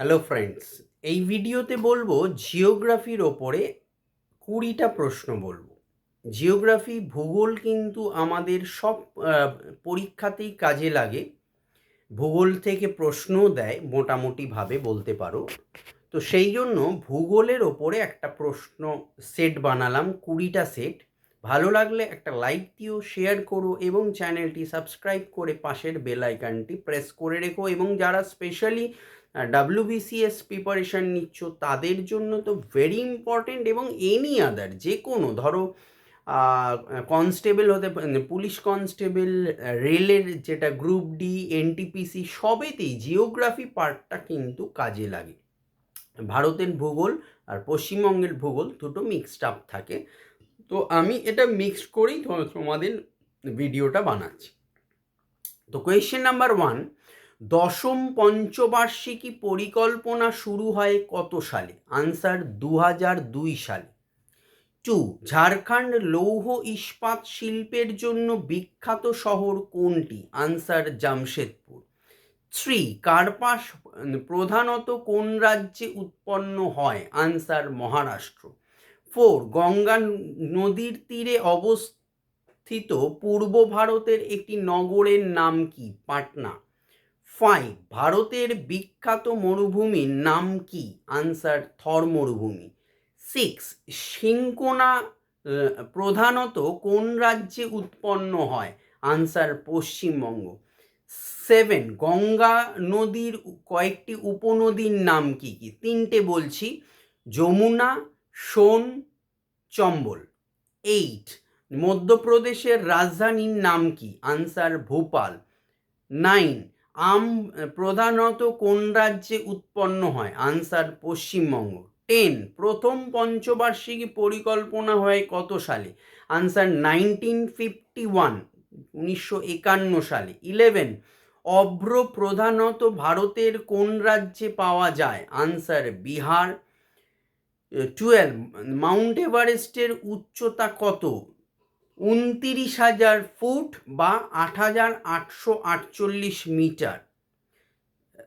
Hello friends এই ভিডিওতে বলব জিওগ্রাফির ওপরে কুড়িটা প্রশ্ন বলব। জিওগ্রাফি ভূগোল কিন্তু আমাদের সব পরীক্ষাতেই কাজে লাগে। ভূগোল থেকে প্রশ্নও দেয়, মোটামুটিভাবে বলতে পারো। তো সেই জন্য ভূগোলের ওপরে একটা প্রশ্ন সেট বানালাম, কুড়িটা সেট ভালো লাগলে একটা লাইক দিও শেয়ার করো এবং চ্যানেলটি সাবস্ক্রাইব করে পাশের বেল আইকনটি প্রেস করে রেখো এবং যারা স্পেশালি ডাব্লিউবিসিএস প্রিপারেশন নিচ্ছ তাদের জন্য তো ভেরি ইম্পর্টেন্ট এবং এনি আদার যে কোনো ধরো কনস্টেবল হতে পুলিশ কনস্টেবল রেলের যেটা গ্রুপ ডি এনটিপিসি সবেতেই জিওগ্রাফি পার্টটা কিন্তু কাজে লাগে। ভারতের ভূগোল আর পশ্চিমবঙ্গের ভূগোল দুটো মিক্সড আপ থাকে। তো আমি এটা মিক্সড করেই তোমাদের ভিডিওটা বানাচ্ছি। তো কোয়েশ্চেন নাম্বার ওয়ান দশম পঞ্চবার্ষিকী পরিকল্পনা শুরু হয় কত সালে? আনসার দু হাজার দুই সালে। টু ঝাড়খণ্ড লৌহ ইস্পাত শিল্পের জন্য বিখ্যাত শহর কোনটি? আনসার জামশেদপুর। থ্রি কার্পাস প্রধানত কোন রাজ্যে উৎপন্ন হয়? আনসার মহারাষ্ট্র। ফোর গঙ্গা নদীর তীরে অবস্থিত পূর্ব ভারতের একটি নগরের নাম কি? পাটনা। ফাইভ ভারতের বিখ্যাত মরুভূমির নাম কি? আনসার থর মরুভূমি। সিক্স আহ, প্রধানত কোন রাজ্যে উৎপন্ন হয়? আনসার পশ্চিমবঙ্গ। সেভেন গঙ্গা নদীর কয়েকটি উপনদীর নাম কি কি? তিনটে বলছি। যমুনা সোন চম্বল। এইট, মধ্যপ্রদেশের রাজধানীর নাম কি? আনসার ভোপাল। নাইন আম, প্রধানত কোন রাজ্যে উৎপন্ন হয়? আনসার পশ্চিমবঙ্গ। টেন প্রথম পঞ্চবার্ষিকী পরিকল্পনা হয় কত সালে? আনসার নাইনটিন ফিফটি ওয়ান উনিশশো একান্ন সালে। ইলেভেন অভ্র প্রধানত ভারতের কোন রাজ্যে পাওয়া যায়? আনসার বিহার। টুয়েলভ মাউন্ট এভারেস্টের উচ্চতা কত? উনতিরিশ হাজার ফুট বা আট হাজার আটশো আটচল্লিশ মিটার।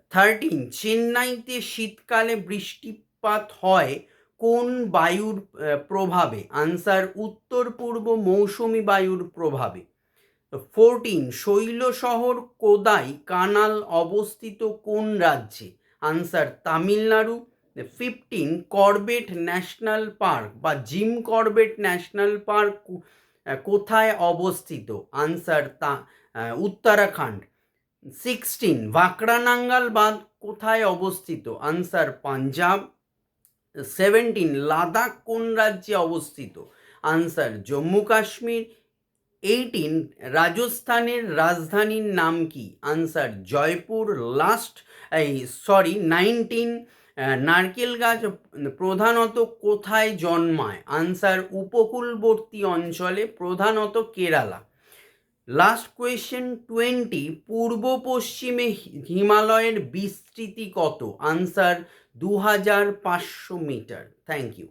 থার্টিন চেন্নাইতে শীতকালে বৃষ্টিপাত হয় কোন বায়ুর প্রভাবে? আনসার উত্তর, পূর্ব, মৌসুমি বায়ুর প্রভাবে। ফোরটিন শৈল শহর কোদাই কানাল অবস্থিত কোন রাজ্যে? Answer Tamil Nadu fifteen Corbett national park বা জিম কর্বেট ন্যাশনাল পার্ক কোথায় অবস্থিত? আনসার তা উত্তরাখণ্ড। সিক্সটিন ভাকরানাঙ্গাল বাঁধ কোথায় অবস্থিত? আনসার পাঞ্জাব সেভেন্টিন লাদাখ কোন রাজ্যে অবস্থিত? আনসার জম্মু কাশ্মীর এইটিন রাজস্থানের রাজধানীর নাম কি? আনসার জয়পুর লাস্ট এই সরি নাইনটিন নারকেল গাছ প্রধানত কোথায় জন্মায়? আনসার উপকূলবর্তী অঞ্চলে, প্রধানত কেরালা। লাস্ট কোয়েশ্চেন টোয়েন্টি পূর্ব পশ্চিমে হিমালয়ের বিস্তৃতি কত? আনসার দু হাজার পাঁচশো মিটার। Thank you